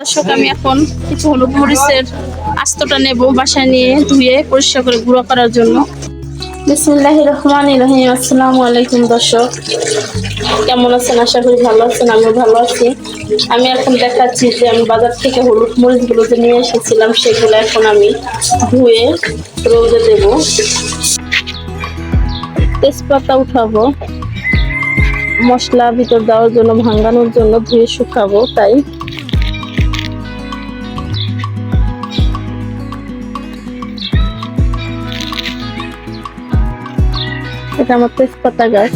দর্শক, আমি এখন কিছু হলুদ মরিচের আস্তটা নেব বাসায় নিয়ে ধুয়ে পরিষ্কার করে গুঁড়ো করার জন্য। বিসমুল্লাহ রহমান রহিম। আসসালামু আলাইকুম দর্শক। কেমন আছেন? আশা করি ভালো আছেন, আমিও ভালো আছি। আমি এখন দেখাচ্ছি যে আমি বাজার থেকে হলুদ মরিচগুলো যে নিয়ে এসেছিলাম, সেগুলো এখন আমি ধুয়ে রোদে দেব। তেজপাতা উঠাবো, মশলা ভিতর দেওয়ার জন্য, ভাঙানোর জন্য ধুয়ে শুকাবো, তাই এটা আমার গাছ।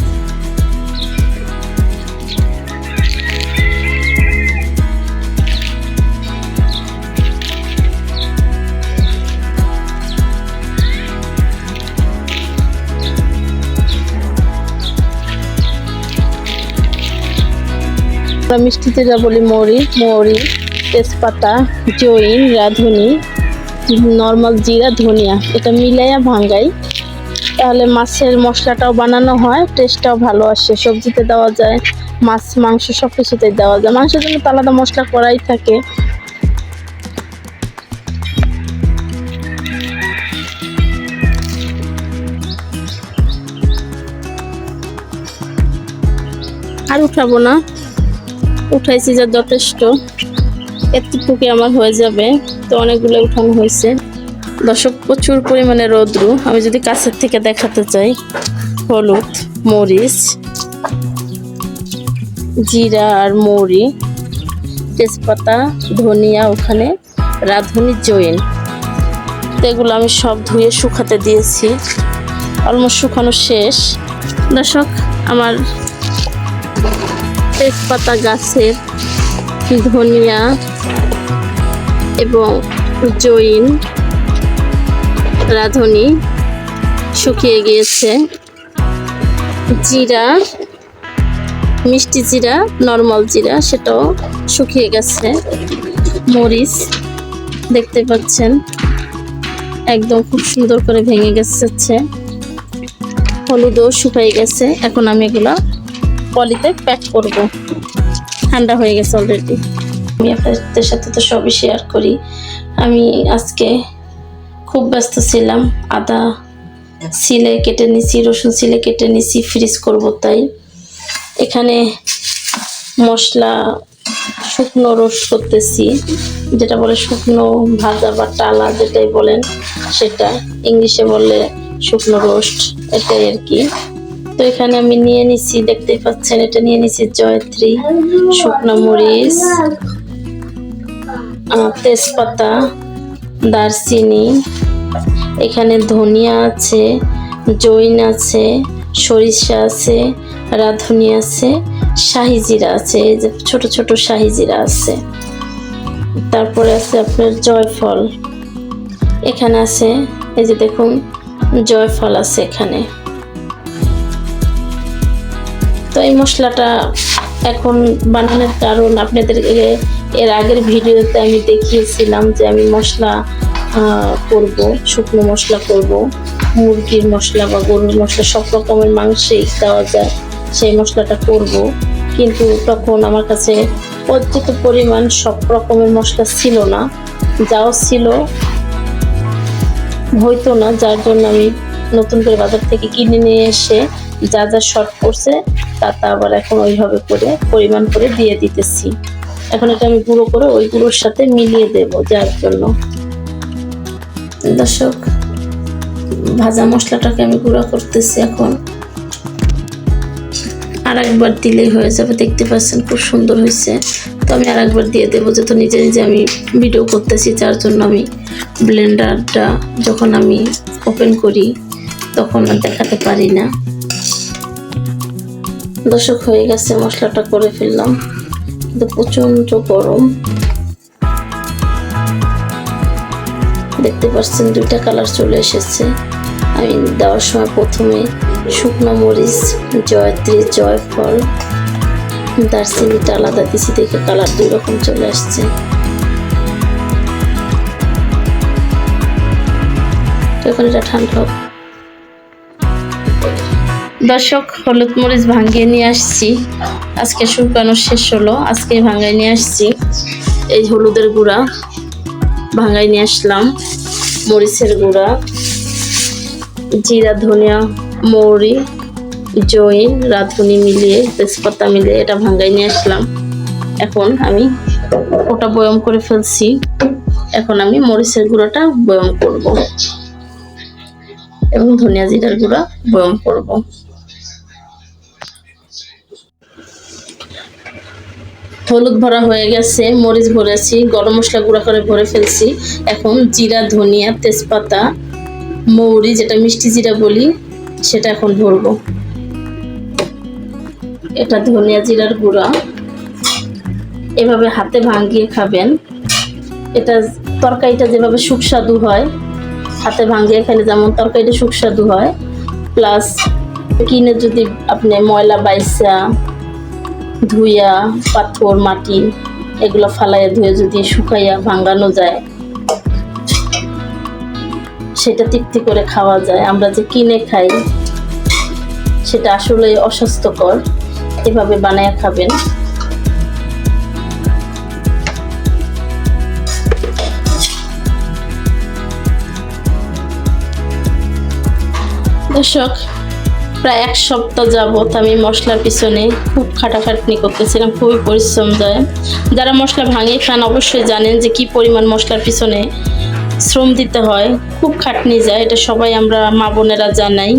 আমরা মিষ্টিতে যা বলি মৌরি মৌরি, তেজপাতা, জৈন, রাঁধুনি নর্মাল জিরা, ধনিয়া, এটা মিলাইয়া ভাঙ্গাই তাহলে মাছের মশলাটাও বানানো হয় টেস্টটাও ভালো আসে, সবজিতে দেওয়া যায়, মাছ, মাংস সব কিছুতে দেওয়া যায়। মাংসের জন্য তো আলাদা মশলা করাই থাকে। আর উঠাবো না। উঠাইছি যা যথেষ্ট। এতটুকুই আমার হয়ে যাবে। তো অনেকগুলো উঠানো হয়েছে। দর্শক, প্রচুর পরিমাণে রৌদ্র। আমি যদি কাছের থেকে দেখাতে চাই, হলুদ, মরিচ, জিরা আর মৌরি, তেজপাতা, ধনিয়া, ওখানে রাঁধুনি তো এগুলো আমি সব ধুয়ে শুকাতে দিয়েছি। অলমোস্ট শুকানো শেষ। দর্শক, আমার তেজপাতা গাছের ধনিয়া এবং জৈন রাঁধুনি শুকিয়ে গিয়েছে। জিরা, মিষ্টি জিরা নর্মাল জিরা, সেটাও শুকিয়ে গেছে। মরিচ দেখতে পাচ্ছেন, একদম খুব সুন্দর করে ভেঙে গেছে। হলুদও শুকিয়ে গেছে। এখন আমি এগুলো পলিতে প্যাক করব। ঠান্ডা হয়ে গেছে অলরেডি আমি আপনাদের সাথে তো সবই শেয়ার করি। আমি আজকে খুব ব্যস্ত ছিলাম, আদা সিলে কেটে নিছি, রসুন সিলে কেটে নিছি ফ্রিজ করব তাই। এখানে মশলা শুকনো রোস্ট করতেছি, যেটা বলে শুকনো ভাজা বা টালা যেটাই বলেন, সেটা ইংলিশে বলে শুকনো রোস্ট এটাই আর কি। তো এখানে আমি নিয়ে নিছি, দেখতেই পাচ্ছেন, এটা নিয়ে নিছি জয়ত্রী শুকনো মরিচ তেজপাতা দারচিনি, এখানে ধনিয়া আছে, জৈন আছে, সরিষা আছে, রাঁধুনি আছে শাহিজিরা আছে, এই যে ছোট ছোট শাহিজিরা আছে। তারপরে আছে আপনার জয়ফল। এখানে আছে, এই যে দেখুন, জয়ফল আছে এখানে। তো এই মশলাটা এখন বানানোর কারণ আপনাদেরকে এর আগের ভিডিওতে আমি দেখিয়েছিলাম যে আমি মশলা করব, শুকনো মশলা করব, মুরগির মশলা বা গরুর মশলা, সব রকমের মাংসেই দেওয়া যায়, সেই মশলাটা করব। কিন্তু তখন আমার কাছে পর্যাপ্ত পরিমাণ সব রকমের মশলা ছিল না, যাও ছিল। হইতো না, যার জন্য আমি নতুন করে বাজার থেকে কিনে নিয়ে এসে যা যা শর্ট পড়ছে তা তা আবার এখন ওইভাবে করে, পরিমাণ করে দিয়ে দিতেছি। এখন এটা আমি গুঁড়ো করে ওই গুঁড়োর সাথে মিলিয়ে দেব যার জন্য। দর্শক, ভাজা মশলাটাকে আমি গুঁড়ো করতেছি এখন। আর একবার দিলেই হয়ে যাবে, দেখতে পাচ্ছেন খুব সুন্দর হয়েছে। তো আমি আর একবার দিয়ে দেবো, যেহেতু নিজে নিজে আমি ভিডিও করতেছি, যার জন্য আমি ব্লেন্ডারটা যখন আমি ওপেন করি, তখন আর দেখাতে পারি না। দর্শক, হয়ে গেছে, মশলাটা করে ফেললাম। কিন্তু প্রচণ্ড গরম। দেখতে পাচ্ছেন দুইটা কালার চলে এসেছে। আমি দেওয়ার সময় প্রথমে শুকনো মরিচ, জয়ত্রী, জয়ফল দারচিনিটা আলাদা দিছি দেখে কালার দুই রকম চলে আসছে। এখন এটা ঠান্ডা দর্শক, হলুদ মরিচ ভাঙ্গিয়ে নিয়ে আসছি। আজকে শুকানো শেষ হলো আজকে ভাঙ্গাই নিয়ে আসছি। এই হলুদের গুঁড়া ভাঙ্গাই নিয়ে আসলাম, মরিচের গুঁড়া, জিরা, ধনিয়া, মৌরি জৈন রাঁধুনি মিলিয়ে, তেজপাতা মিলিয়ে এটা ভাঙ্গাই নিয়ে আসলাম। এখন আমি ওটা বয়ম করে ফেলছি। এখন আমি মরিচের গুঁড়োটা বয়ম করব। এবং ধনিয়া জিরার গুঁড়া বয়ম করব। হলুদ ভরা হয়ে গেছে, মরিচ ভরেছি, গরম মশলা গুঁড়া করে ভরে ফেলছি। এখন জিরা, ধনিয়া, তেজপাতা, মৌরি, যেটা মিষ্টি জিরা বলি, সেটা এখন ভরবো। এটা ধনিয়া জিরার গুঁড়া। এভাবে হাতে ভাঙিয়ে খাবেন। এটা তরকারিটা যেভাবে সুস্বাদু হয়, হাতে ভাঙিয়ে খেলে যেমন তরকারিটা সুস্বাদু হয়, প্লাস কিনে যদি আপনি ময়লা বাইসা ধুইয়া, পাথর, মাটি এগুলো ফালাইয়া ধুয়ে যদি শুকাইয়া ভাঙানো যায়, সেটা তৃপ্তি করে খাওয়া যায়। আমরা যে কিনে খাই, সেটা আসলে অস্বাস্থ্যকর। এভাবে বানায় খাবেন। দর্শক প্রায় এক সপ্তাহ যাবত আমি মশলার পিছনে খুব খাটাখাটনি করতেছিলাম, খুবই পরিশ্রম যায়। যারা মশলা ভাঙিয়ে খান অবশ্যই জানেন যে কি পরিমাণ মশলার পিছনে শ্রম দিতে হয়। খুব খাটনি যায়, এটা সবাই আমরা মা বোনেরা জানাই।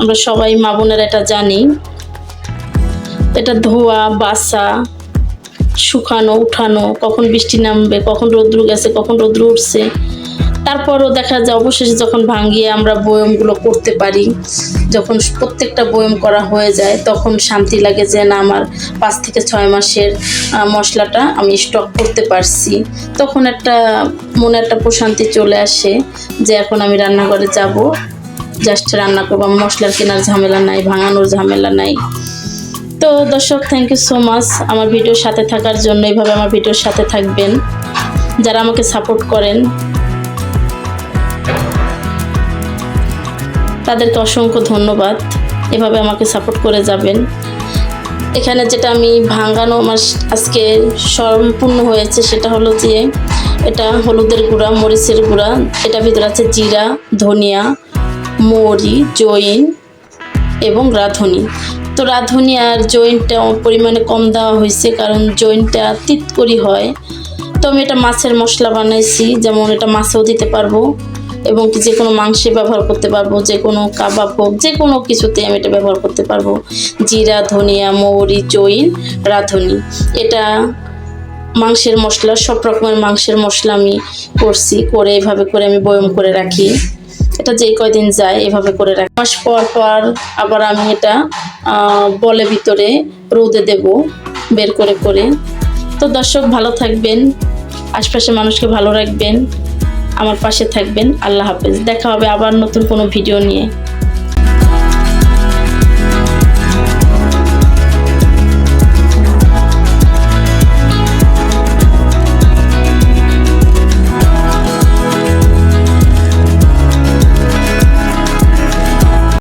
আমরা সবাই মা বোনেরা এটা জানি। এটা ধোয়া বাসা শুকানো, উঠানো, কখন বৃষ্টি নামবে, কখন রৌদ্র গেছে, কখন রৌদ্র উঠছে। তারপরও দেখা যায় অবশেষে যখন ভাঙিয়ে আমরা বয়মগুলো করতে পারি, যখন প্রত্যেকটা বয়ম করা হয়ে যায়, তখন শান্তি লাগে যে না, আমার পাঁচ থেকে ছয় মাসের মশলাটা আমি স্টক করতে পারছি। তখন একটা, মনে একটা প্রশান্তি চলে আসে যে এখন আমি রান্নাঘরে যাব জাস্ট রান্না করব মশলার কেনার ঝামেলা নাই, ভাঙানোর ঝামেলা নাই। তো দর্শক থ্যাংক ইউ সো মাচ আমার ভিডিওর সাথে থাকার জন্য এইভাবে আমার ভিডিওর সাথে থাকবেন। যারা আমাকে সাপোর্ট করেন তাদেরকে অসংখ্য ধন্যবাদ। এভাবে আমাকে সাপোর্ট করে যাবেন। এখানে যেটা আমি ভাঙানো আমার আজকে সম্পূর্ণ হয়েছে সেটা হলো যে, এটা হলুদের গুঁড়া, মরিচের গুঁড়া এটা ভিতরে আছে জিরা, ধনিয়া, মরি, জৈন এবং রাঁধুনি। তো রাঁধুনি আর জয়েন্টটা পরিমাণে কম দেওয়া হয়েছে কারণ জয়েন্টটা তিতকরি হয়। তো আমি এটা মাছের মশলা বানাইছি, যেমন এটা মাছেও দিতে পারব। এবং যে কোনো মাংসে ব্যবহার করতে পারব, যে কোনো কাবাব হোক, যে কোনো কিছুতে আমি এটা ব্যবহার করতে পারব। জিরা, ধনিয়া, মৌরি জৈন রাঁধুনি। এটা মাংসের মশলা, সব রকমের মাংসের মশলা আমি করছি, করে এভাবে করে আমি বয়ম করে রাখি। এটা যেই কয়দিন যায়, এভাবে করে রাখি। মাস পর পর আবার আমি এটা বলে ভিতরে রোদে দেব, বের করে করে। তো দর্শক, ভালো থাকবেন, আশপাশের মানুষকে ভালো রাখবেন। আমার পাশে থাকবেন। আল্লাহ হাফেজ। দেখা হবে আবার নতুন কোনো ভিডিও নিয়ে।